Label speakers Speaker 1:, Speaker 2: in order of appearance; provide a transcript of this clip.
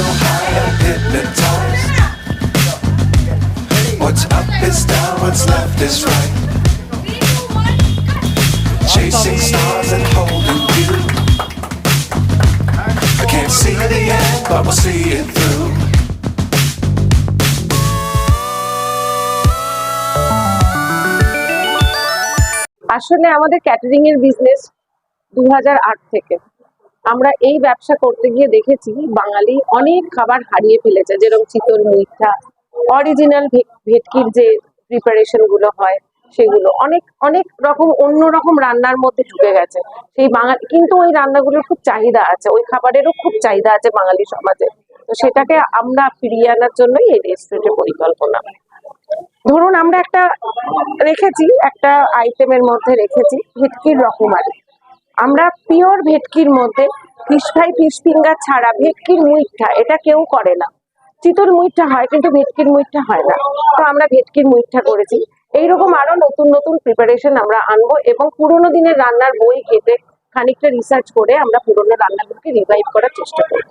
Speaker 1: so high I'm hypnotized What's up is down, what's left is right Chasing stars and holding you I can't see the end, but we'll see it through আসলে আমাদের catering এর business দু থেকে আমরা এই ব্যবসা করতে গিয়ে দেখেছি বাঙালি অনেক খাবার হারিয়ে ফেলেছে যেরকম চিতল মিঠা অরিজিনাল ভেটকির যে প্রিপারেশন গুলো হয় সেগুলো অনেক অনেক রকম অন্য রকম রান্নার মধ্যে ঢুকে গেছে সেই বাঙালি কিন্তু ওই রান্নাগুলোর খুব চাহিদা আছে ওই খাবারেরও খুব চাহিদা আছে বাঙালি সমাজে তো সেটাকে আমরা ফিরিয়ে আনার জন্যই এই রেস্টুরেন্টের পরিকল্পনা ধরুন আমরা একটা রেখেছি একটা আইটেমের মধ্যে রেখেছি ভেটকির রকমারি আমরা পিওর ভেটকির মধ্যে ফিশ ফ্রাই ফিঙ্গার ছাড়া ভেটকির মুইটটা এটা কেউ করে না চিতল মুইঠা হয় কিন্তু ভেটকির মুইঠা হয় না তো আমরা ভেটকির মুইটটা করেছি এইরকম আরো নতুন নতুন প্রিপারেশন আমরা আনবো এবং পুরোনো দিনের রান্নার বই ঘেটে খানিকটা রিসার্চ করে আমরা পুরোনো রান্নাগুলোকে রিভাইভ করার চেষ্টা করবো